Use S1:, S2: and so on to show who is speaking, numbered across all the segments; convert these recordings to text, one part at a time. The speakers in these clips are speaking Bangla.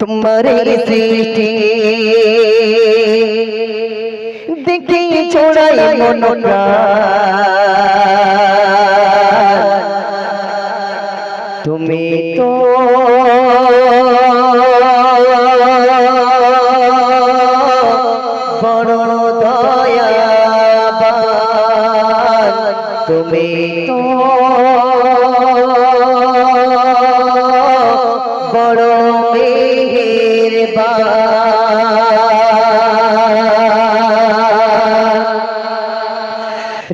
S1: তোমার সৃষ্টি। দেখি ছোড়াই মন তুমি তো বড় মেহের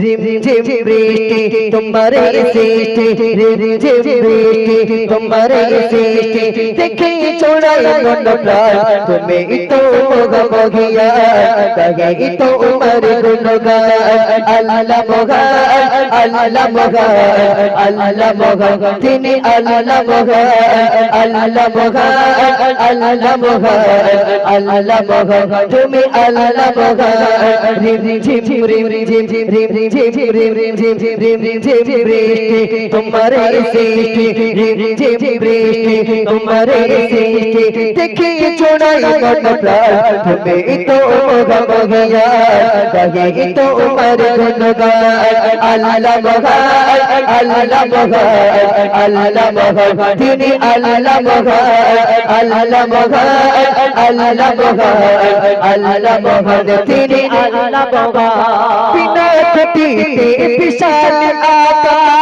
S1: রিম ঝিম বৃষ্টি তোমার সৃষ্টি রিম ঝিম বৃষ্টি তোমার সৃষ্টি দেখে চড়াই মন প্রাণ তুমি তো গমগিয়া গায়ে তো উমর গুনগান আল্লাহ মোগান আল্লাহ মোগান আল্লাহ মোগান তিনি আল্লাহ মোগান আল্লাহ মোগান আল্লাহ মোগান আল্লাহ মোগান তুমি আল্লাহ মোগান রিম ঝিম রিম ঝিম রিম ঝিম রিম ঝিম রিম सृष्टि तुम्हारे सृष्टि रिमझिम बृष्टि तुम्हारे सृष्टि देखिए छोड़ाई का प्लान हमें तो मगम गया कहे तो उमर गुनगान अल्लाह महान अल्लाह महान अल्लाह महान दिन अल्लाह महान अल्लाह महान अल्लाह महान अल्लाह महान दिन अल्लाह महान बिना छुट्टी के विशाल आकाश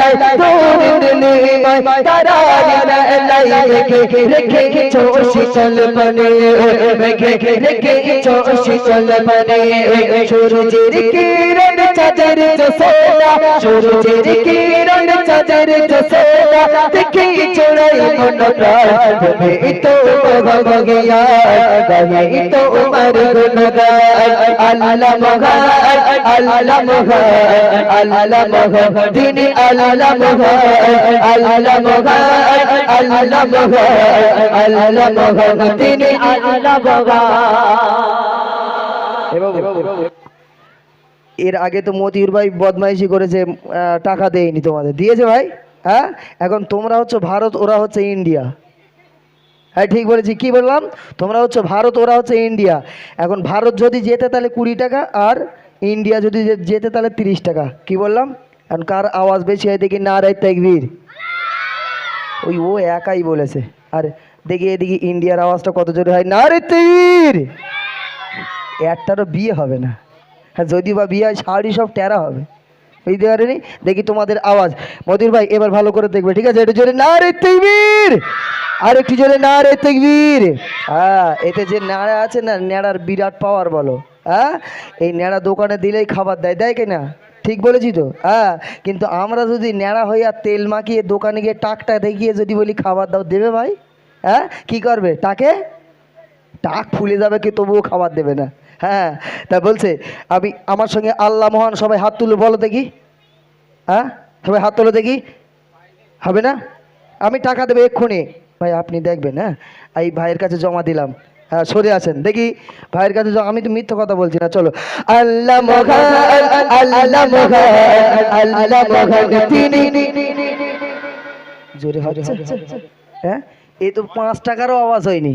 S1: নাই তোর নীলিমায় তারারি নাই মেঘে রেখেছো শীতল এর আগে তো মতিউর ভাই বদমাইশি করেছে টাকা দেয়নি তোমাদের। দিয়েছে ভাই? হ্যাঁ? এখন তোমরা হচ্ছে ভারত, ওরা হচ্ছে ইন্ডিয়া। হ্যাঁ ঠিক বলেছি। কি বললাম? তোমরা হচ্ছে ভারত, ওরা হচ্ছে ইন্ডিয়া। এখন ভারত যদি যেতে তাহলে কুড়ি টাকা আর ইন্ডিয়া যদি যেতে তাহলে তিরিশ টাকা। কি বললাম? এখন কার আওয়াজ বেশি হয় দেখি না রায় তেকবীর? ওই ও একাই বলেছে। আর দেখি এদিকে ইন্ডিয়ার আওয়াজটা কত জোরে হয়। না রে তেকবীর! একটারও বিয়ে হবে না। হ্যাঁ যদি বা বিয়ে হয়, শাড়ি সব টেরা হবে। বুঝতে পারেনি? দেখি তোমাদের আওয়াজ। মদির ভাই, এবার ভালো করে দেখবে, ঠিক আছে? একটু জোরে, না রে তেকবীর! আর একটু জোরে, না রে তেকবীর! হ্যাঁ এতে যে ন্যাড়া আছে না, ন্যাড়ার বিরাট পাওয়ার বলো। হ্যাঁ? এই ন্যাড়া দোকানে দিলেই খাবার দেয় দেয় কি না ঠিক বলেছি তো? হ্যাঁ কিন্তু আমরা যদি ন্যাড়া হয়ে আর তেল মাখিয়ে দোকানে গিয়ে টাকটা দেখিয়ে যদি বলি খাবার দাও, দেবে ভাই? হ্যাঁ কি করবে? টাকে? টাক ফুলে যাবে কি তবুও খাবার দেবে না। হ্যাঁ তা বলছে, আমি আমার সঙ্গে আল্লাহ মহান সবাই হাত তুলে বলো দেখি। হ্যাঁ সবাই হাত তুলে দেখি। হবে না? আমি টাকা দেবো এক্ষুনি। ভাই, আপনি দেখবেন হ্যাঁ? এই ভাইয়ের কাছে জমা দিলাম। হ্যাঁ সরে আছেন। দেখি ভাইয়ের কাছে আমি তো মিথ্যা কথা বলছি না, চলো। আল্লাহ আল্লাহ জোরে হ্যাঁ এই তো পাঁচ টাকারও আওয়াজ হয়নি।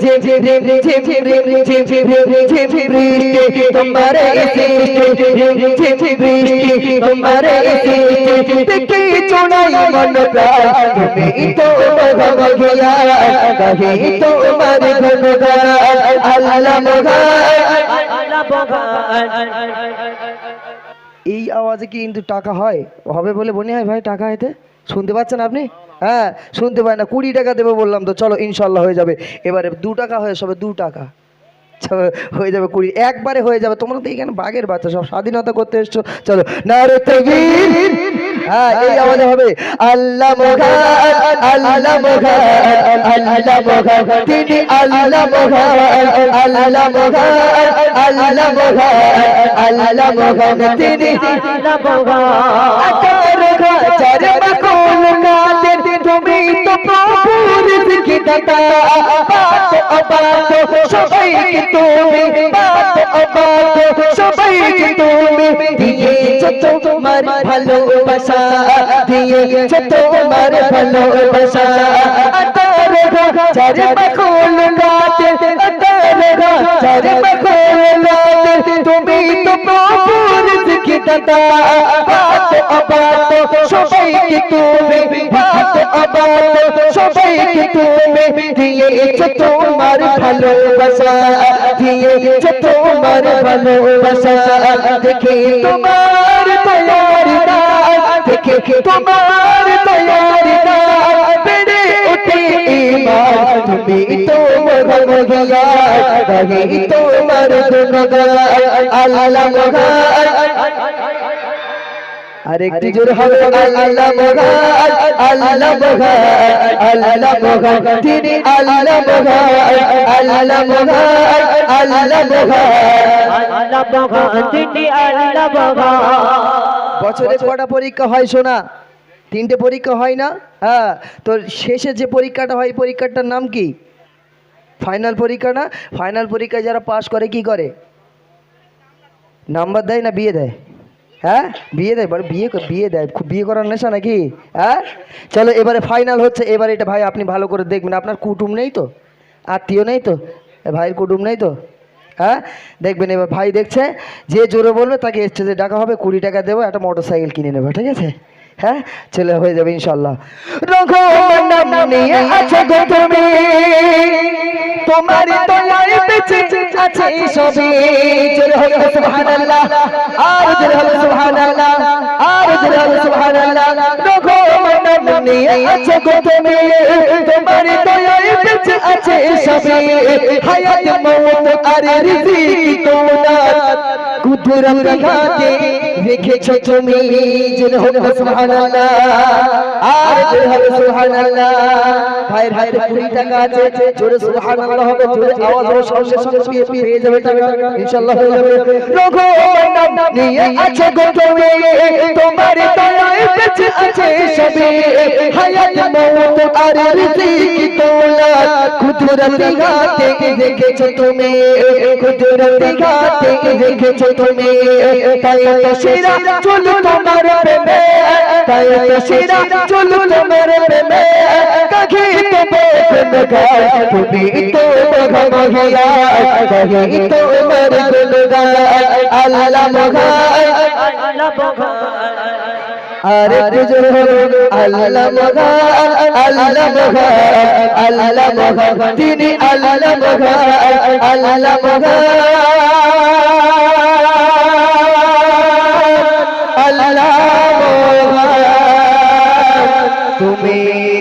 S1: এই আওয়াজে কি কিন্তু টাকা হয়? হবে বলে মনে হয় ভাই টাকা এতে? শুনতে পাচ্ছেন আপনি? হ্যাঁ শুনতে পাই না। কুড়ি টাকা দেবো বললাম তো, চলো ইনশাল্লাহ হয়ে যাবে। এবারে দু টাকা হয়ে সবে দু টাকা। হয়ে যাবে কুড়ি। একবারে হয়ে যাবে। তোমরা তো এখানে বাঘের বাচ্চা, সব স্বাধীনতা করতে এসছো। চলো হ্যাঁ হবে। আল্লাহ আল্লাহ আল্লাহ কাতে তুমি তো প্রভুর জিকিদাতা বাত অবাত সবাইকে তুমি? বাত অবাত সবাইকে তুমি? দিয়েছ তোমার ভালোবাসা, দিয়েছ তোমার ভালোবাসা। আতার চার মাকুল কাতে আতার চার মাকুল কাতে তুমি তো প্রভুর জিকিদাতা বাত অবাত সবাইকে তুমি বাত অবাত সবাইকে তুমি দিয়েছ তোমার ভালোবাসা, দিয়েছ তোমার ভালোবাসা। দেখে তোমার তৈয়ারি দেখে তোমার তৈয়ারি বেড়ে উঠে ইমান তুমি তো তোমার আল্লাহ আরেকটি জোর হবে। আল্লাহ আল্লাহ আল্লাহ তিনি আল্লাহ আল্লাহ মগান আল্লাহ মগান বছরে কটা পরীক্ষা হয় শোনা তিনটে পরীক্ষা হয় না? হ্যাঁ তো শেষে যে পরীক্ষাটা হয় পরীক্ষাটার নাম কি? ফাইনাল পরীক্ষা না? ফাইনাল পরীক্ষায় যারা পাশ করে কি করে? নাম্বার দেয় না বিয়ে দেয়? হ্যাঁ? বিয়ে দেয় বলে বিয়ে বিয়ে দেয় খুব বিয়ে করার নেশা নাকি? হ্যাঁ? চলো, এবারে ফাইনাল হচ্ছে, এবারে এটা ভাই আপনি ভালো করে দেখবেন। আপনার কুটুম নেই তো? আত্মীয় নেই তো? ভাইয়ের কুটুম নেই তো? হ্যাঁ? দেখবেন এবার ভাই দেখছে, যে জোরে বলবে তাকে স্টেজে ডাকা হবে, কুড়ি টাকা দেবো, একটা মোটর সাইকেল কিনে নেবে, ঠিক আছে? হ্যাঁ? চলে হয়ে যাবে ইনশাল্লাহ নাম নিয়ে আছে বেঁচে সবে জোরে সুবহানাল্লাহ। আর জোরে সুবহানাল্লাহ। আর জোরে সুবহানাল্লাহ। নিয়ে আছে গো তুমি। তোমার দয়ায় বেঁচে আছে সবে হায়াত মওত আর রিজিক তোমার। কুদরত হাতে রেখেছো তুমি জোরে হবে সুবহানাল্লাহ। আর জোরে হবে সুবহানাল্লাহ। ভাইয়ের হাতে কুড়ি টাকা আছে, জোরে হবে, জোরে আওয়াজ হবে, সঙ্গে সঙ্গে পেয়ে পেয়ে যাবে ইনশাআল্লাহ হয়ে যাবে। রঘু নিয়ে আছে গো তুমি, তোমার দয়ায় বেঁচে আছে হায়াত মওত আর রিজিক তোমার কুদরত তুমি কুদরত তুমি। তাই সেরা, চলো তোমার প্রেমে। তাই তো সেরা, চলো তোমার প্রেমে। কাকে তো প্রেম গায়, তুমি তো মগমগিয়া কাকে তো মর গুলগায় আল্লাহ মগায় আরে তুজুর আল্লাহ মগান আল্লাহ মগান আল্লাহ মগান তিনি আল্লাহ মগান আল্লাহ মগান তুমি